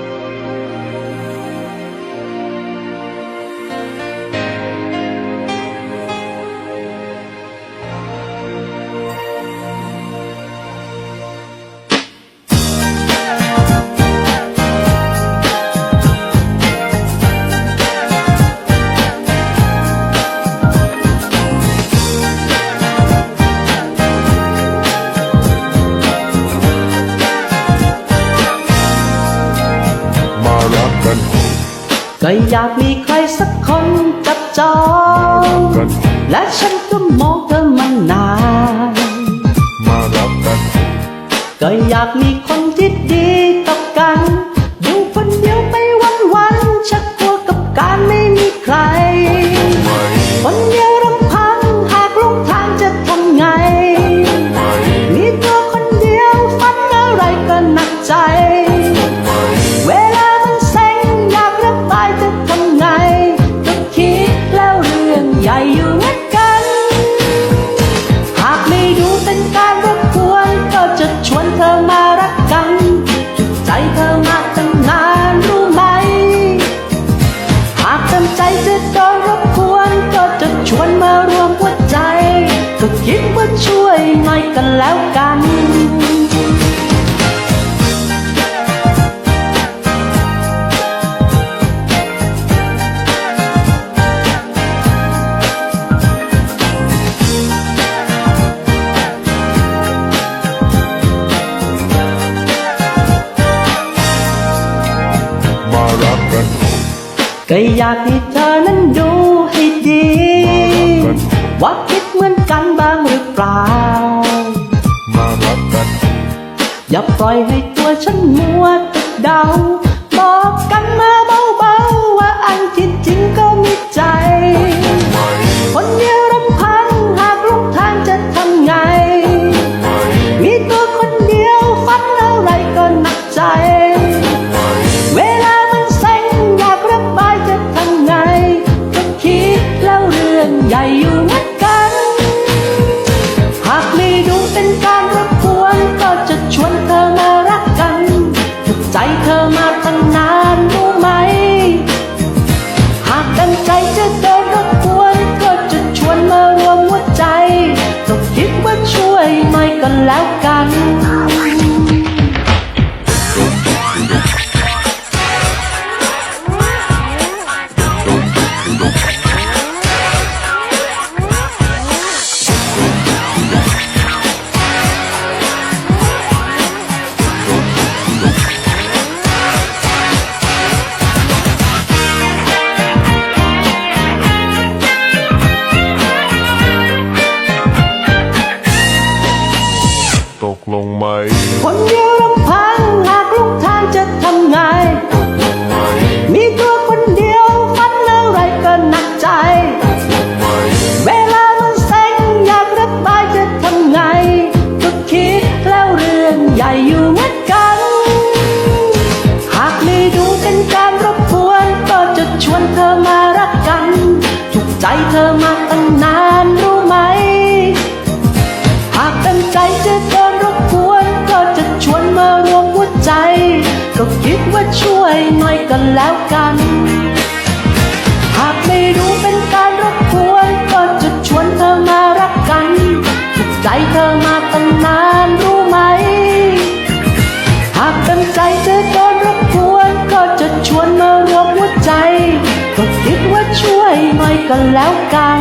ม ก็อยากมีใครสักคนจับจอง และฉันก็มองเธอมานานมารักกัน ก็อยากมีคนที่ดีต่อกัน อยู่คนเดียวไปวันวันชักกลัวกับการไม่มีใคร คนเดียวรำพังหากลงทางจะทำไงม่มีตัวคนเดียวฝันอะไรก็หนักใจ ช่วยหน่อยกันแล้วกันมารักกันก็อยากให้เธอนั้นดูให้ดี ว่าคิดเหมือนกันบ้างหรือเปล่า มารักกันอย่าปล่อยให้ตัวฉันมัวติดเดา บอกกันมาเบา เป็นการรบกวนก็จะชวนเธอมารักกันถึกใจเธอมาตั้งนานรู้ไหม หากตั้งใจจะเดนรบกวนก็จะชวนมารวมหัวใจก็คิดว่าช่วยไม่ก็แล้วกัน คนเดียวลำพังหากลุกทางจะท ช่วยหน่อยก็แล้วกัน หากไม่รู้เป็นการรบกวนก็จะชวนเธอมารักกันถูกใจเธอมาตั้งนานรู้ไหม หากตั้งใจจะโดนรบกวนก็จะชวนมารวมหัวใจ ก็คิดว่าช่วยหน่อยก็แล้วกัน